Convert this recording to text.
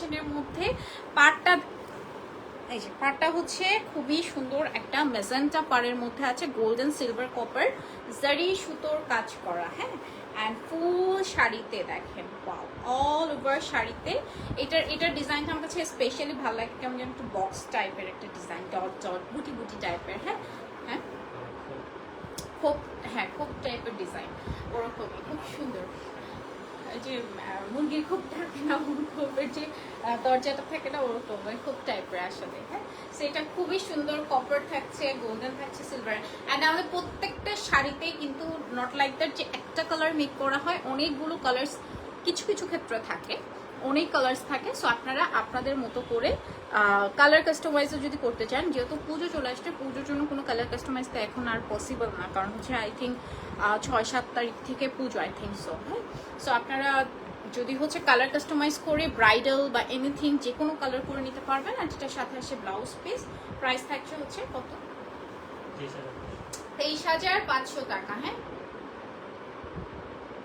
কম্বিনেশনের মধ্যে পাটটা এই যে পাটটা হচ্ছে খুবই সুন্দর একটা মেজেন্টা পাড়ের মধ্যে আছে গোল্ডেন সিলভার কপার জারি সুতোর কাজ করা হ্যাঁ? অ্যান্ড ফুল শাড়িতে দেখেন পাও অল ওভার শাড়িতে। এটার এটার ডিজাইনটা আমার কাছে স্পেশালি ভালো লাগে কেমন যেন একটু বক্স টাইপের একটা ডিজাইন ডট ডট বুটি বুটি টাইপের হ্যাঁ? হ্যাঁ? খোপ হ্যাঁ খোপ টাইপের ডিজাইন ওরকমই খুব সুন্দর। যে মুরগির খুব থাকে না খোপের যে দরজাটা থাকে না, ওরকম ওই খুব টাইপের আসলে হ্যাঁ? সেটা খুবই সুন্দর কপার থাকছে গোল্ডেন থাকছে সিলভার অ্যান্ড আমাদের প্রত্যেকটা শাড়িতে কিন্তু নট লাইক দ্যাট যে একটা কালার মেক করা হয়, অনেকগুলো কালার্স কিছু কিছু ক্ষেত্রে থাকে। অনেক কালার্স থাকে সো আপনারা আপনাদের মতো করে কালার কাস্টমাইজও যদি করতে চান যেহেতু পুজো চলে আসছে পুজোর জন্য কোনো কালার কাস্টমাইজ তো এখন আর পসিবল না কারণ হচ্ছে আই থিঙ্ক ছয় সাত তারিখ থেকে পুজো আই থিঙ্ক সো হ্যাঁ সো আপনারা যদি হচ্ছে কালার কাস্টমাইজ করে ব্রাইডাল বা এনিথিং যে কোনো কালার করে নিতে পারবেন আর যেটার সাথে আসে ব্লাউজ পিস প্রাইস থাকছে হচ্ছে কত? তেইশ হাজার পাঁচশো টাকা হ্যাঁ?